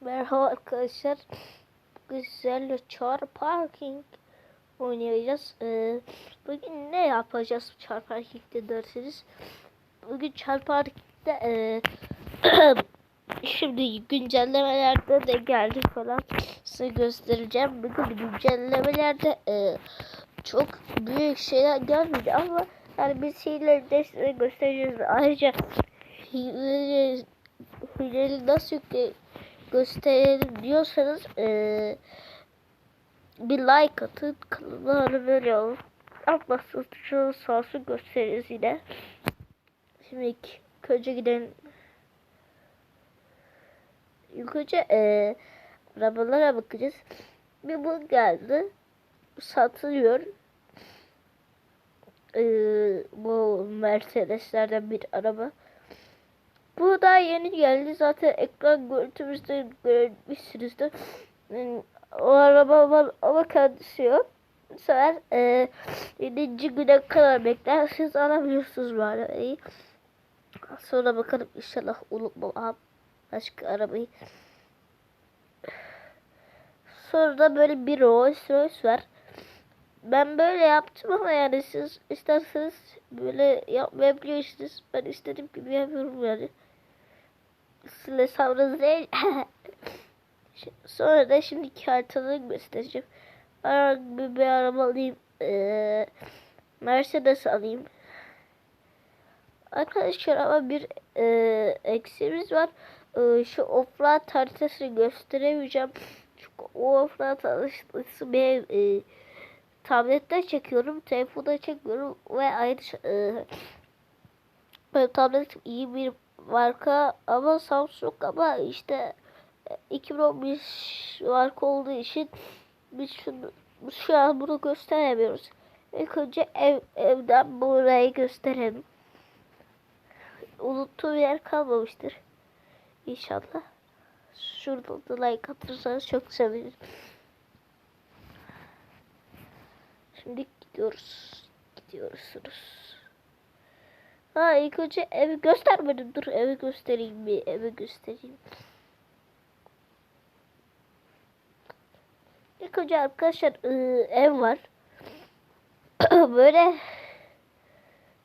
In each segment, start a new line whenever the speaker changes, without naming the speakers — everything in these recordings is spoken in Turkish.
Merhaba arkadaşlar. Sizlerle Char Parking oynayacağız. Ee, bugün ne yapacağız Char Parking'de derseniz. Bugün Char Parking'de e, şimdi güncellemelerde de geldi falan size göstereceğim. Bugün güncellemelerde e, çok büyük şeyler gelmedi ama yani bir şeyleri de size göstereceğiz. Ayrıca hileli, hileli nasıl yükle gösterelim diyorsanız eee, bir like atın kanalıma böyle olur. Atmazsanız tuşunu sağ olsun gösteririz yine. Şimdi ilk önce gidelim. Önce eee arabalara bakacağız. Bir bu geldi. Satılıyor. Eee, bu Mercedeslerden bir araba. Bu da yeni geldi. Zaten ekran görüntümüzde görmüşsünüzdür. Hmm, O araba var ama kendisi yok. Bu sefer e, 7. güne kadar bekler. Siz alabiliyorsunuz bu arabayı. Sonra bakalım inşallah unutmam başka arabayı. Sonra da böyle bir Rolls Royce var. Ben böyle yaptım ama yani siz isterseniz böyle yapmayabilirsiniz. Ben istediğim gibi yapıyorum yani. Hesabınız değil. Sonra da şimdiki haritaları göstereceğim. Ben bir, araba alayım. Ee, Mercedes alayım. Arkadaşlar ama bir e, eksimiz var. E, şu offroad haritasını gösteremeyeceğim. Çünkü o offroad haritası benim e, tablette çekiyorum. Telefonda çekiyorum. Ve ayrıca e, tabletim iyi bir marka ama Samsung ama işte e, 2015 marka olduğu için biz şunu, şu an bunu gösteremiyoruz. İlk önce ev, evden burayı gösterelim. Unuttuğum yer kalmamıştır. İnşallah. Şurada da like atırsanız çok sevinirim. Şimdi gidiyoruz. Gidiyorsunuz. Ha ilk önce evi göstermedim. Dur evi göstereyim bir. Evi göstereyim. İlk önce arkadaşlar ıı, ev var. Böyle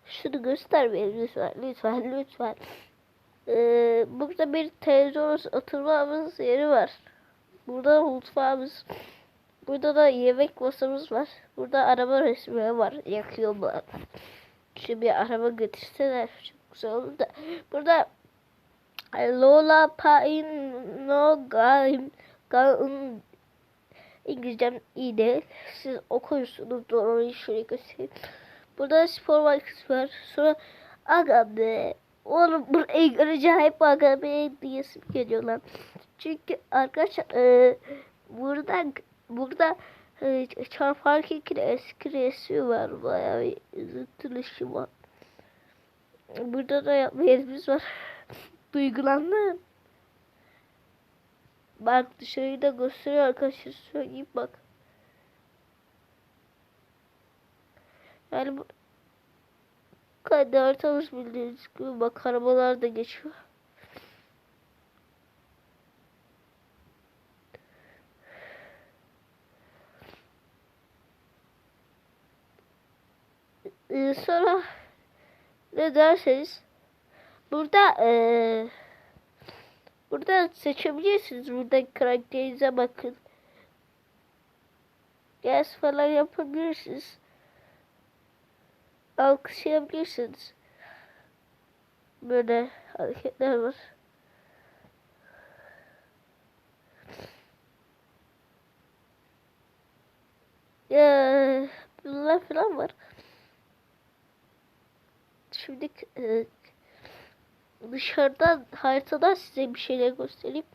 şunu göstermeyin lütfen. Lütfen lütfen. Ee, burada bir televizyon oturmamız yeri var. Burada mutfağımız. Burada da yemek masamız var. Burada araba resmi var. Yakıyor bu Şu bir araba getirseler çok güzel olur da. Burada Lola Paino Gaim Gaim İngilizcem iyi değil. Siz okuyorsunuz doğru şuraya göstereyim. Burada spor markası var. Sonra aga be. Oğlum burayı görünce hep aga be diyesim geliyor lan. Çünkü arkadaşlar e, burada burada e, çarpar kekiri eski resmi var. Bayağı bir üzüntülü var. Burada da yerimiz var. Duygulandım. Bak dışarıyı da gösteriyor arkadaşlar. Söyleyeyim bak. Yani bu kadar tanış bildiğiniz gibi bak arabalar da geçiyor. Ee, sonra ne derseniz burada eee Burada seçebilirsiniz. Burada karakterinize bakın. Yes falan yapabilirsiniz. Alkışlayabilirsiniz. Böyle hareketler var. Ya bunlar falan var. Şimdi e, dışarıdan haritadan size bir şeyler göstereyim.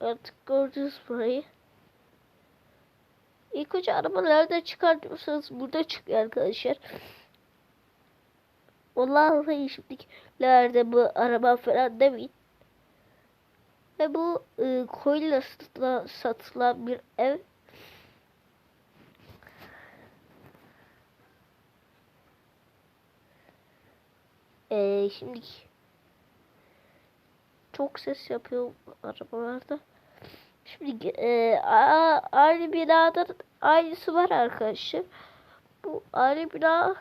Artık gördünüz burayı. İlk önce araba nerede çıkar diyorsanız burada çıkıyor arkadaşlar. Vallahi şimdikilerde bu araba falan demeyin. Ve bu e, satılan, satılan bir ev. E, şimdi çok ses yapıyor arabalarda. Şimdi e, a- aynı binada aynısı var arkadaşlar. Bu aynı bina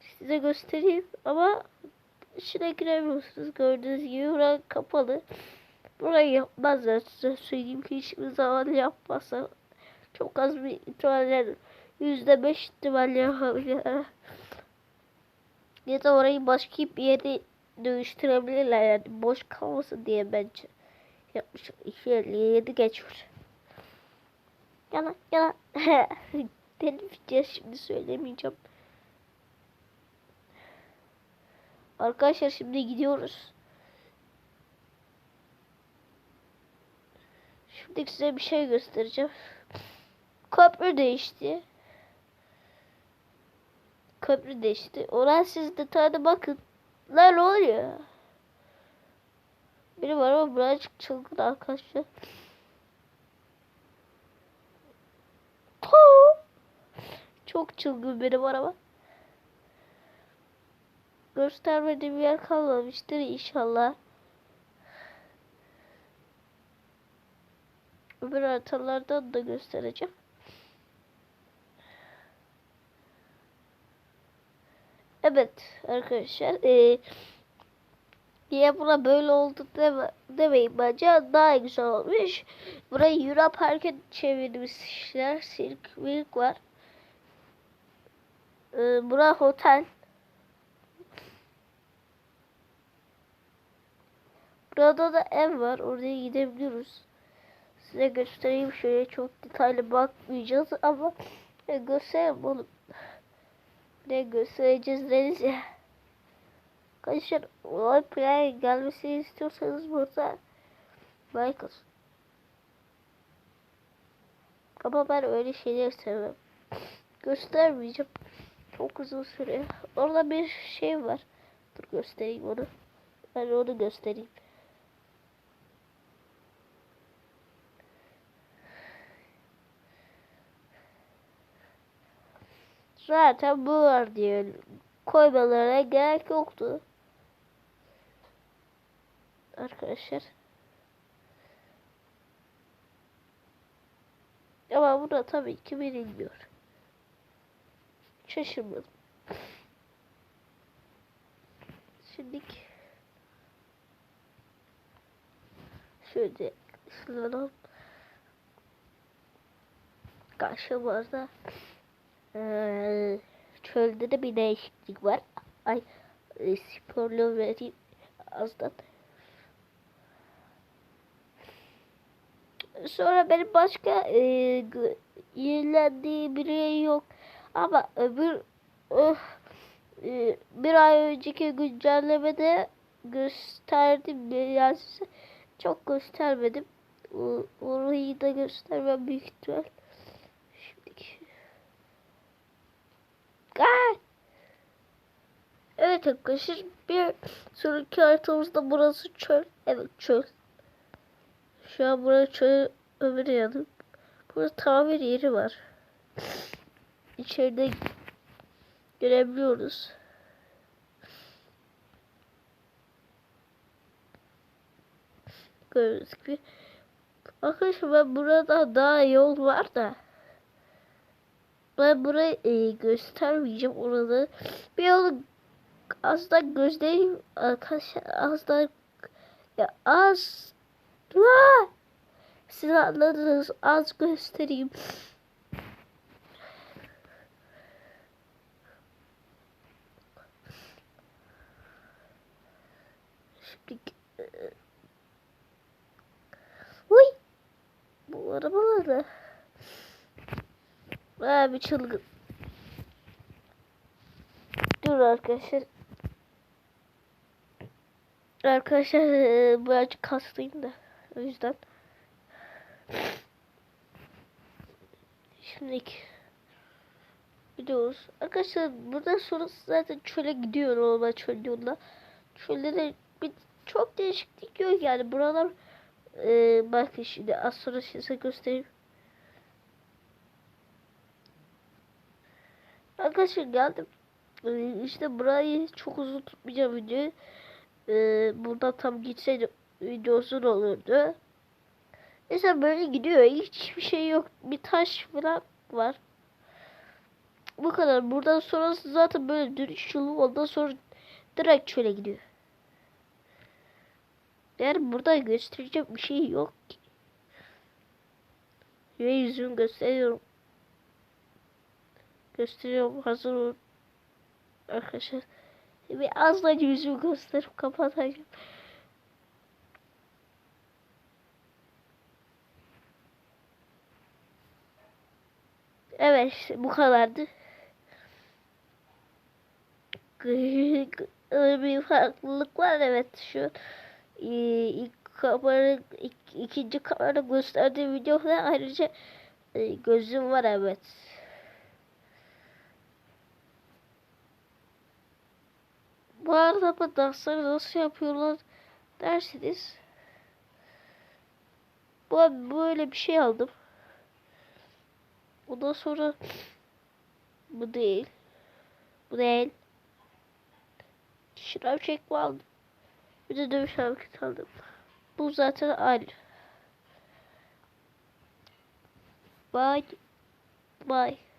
size göstereyim ama içine giremiyorsunuz. Gördüğünüz gibi burası kapalı. Burayı yapmazlar size söyleyeyim ki hiçbir zaman yapmazlar. Çok az bir ihtimalle yüzde beş ihtimalle yapabilirler. Ya da orayı başka bir yere dönüştürebilirler yani boş kalmasın diye bence yapmış. 257 geçiyor. Yana yana. Deneyeceğiz şimdi söylemeyeceğim. Arkadaşlar şimdi gidiyoruz. Şimdi size bir şey göstereceğim. Köprü değişti. Köprü değişti. Oraya siz detaylı bakın. Lan oluyor? Benim araba birazcık çılgın arkadaşlar. Çok çılgın benim araba. Göstermediğim yer kalmamıştır inşallah. Öbür haritalardan da göstereceğim. Evet arkadaşlar. Ee, Niye buna böyle oldu deme, demeyin bence daha güzel olmuş. Burayı Euro Park'a çevirmişler. Sirk, Milk var. Ee, bura otel. Burada da ev var. Oraya gidebiliyoruz. Size göstereyim şöyle çok detaylı bakmayacağız ama e, göstereyim oğlum. Ne göstereceğiz deriz ya. Arkadaşlar olay play gelmesini istiyorsanız burada like. Ama ben öyle şeyler sevmem. Göstermeyeceğim. Çok uzun süre. Orada bir şey var. Dur göstereyim onu. Ben onu göstereyim. Zaten bu var diyor. Koymalarına gerek yoktu. Arkadaşlar. Ama burada tabii ki bilinmiyor. Şaşırmadım. Şimdi şöyle şuradan karşımızda ee, çölde de bir değişiklik var. Ay e, sporlu vereyim azdan. Sonra benim başka e, yenilendiği bir yer yok. Ama öbür öh, e, bir ay önceki güncellemede gösterdim yani çok göstermedim. Orayı da göstermem büyük ihtimal. Şimdiki. Evet arkadaşlar bir sonraki haritamızda burası çöl. Evet çöl. Şu an burası çöl öbür yanı. Burada tamir yeri var. İçeride görebiliyoruz. Gördüğünüz gibi. Arkadaşlar ben burada daha yol var da. Ben burayı e, göstermeyeceğim orada. Bir yolu az da göstereyim arkadaşlar. Az da ya az siz anladınız az göstereyim. Şimdi e, Uy! Bu arabalar da Baya bir çılgın. Dur arkadaşlar. Arkadaşlar e, birazcık kastayım da. O yüzden. Şimdi gidiyoruz. Arkadaşlar burada sonrası zaten çöle gidiyor normal çöl yolunda. Çölde de bir, çok değişiklik yok yani. Buralar e, bakın şimdi az sonra size göstereyim. Arkadaşlar geldim. Ee, işte burayı çok uzun tutmayacağım videoyu. Ee, buradan tam gitseydi video uzun olurdu. Mesela böyle gidiyor. Hiçbir şey yok. Bir taş falan var. Bu kadar. Buradan sonrası zaten böyle dönüş yolu. Ondan sonra direkt şöyle gidiyor. Yani burada gösterecek bir şey yok ki. Ve yüzümü gösteriyorum. Gösteriyorum. Hazır olun. Arkadaşlar. Bir az da yüzümü gösterip kapatacağım. Evet bu kadardı. Bir farklılık var evet şu e, ilk kamera ik, ikinci kamera gösterdiği videoda ayrıca e, gözüm var evet. Bu arada dansları nasıl yapıyorlar dersiniz. Bu böyle bir şey aldım. Ondan sonra bu değil. Bu değil. Şınav çekme aldım. Bir de dövüş hareketi aldım. Bu zaten aynı. Bye. Bye.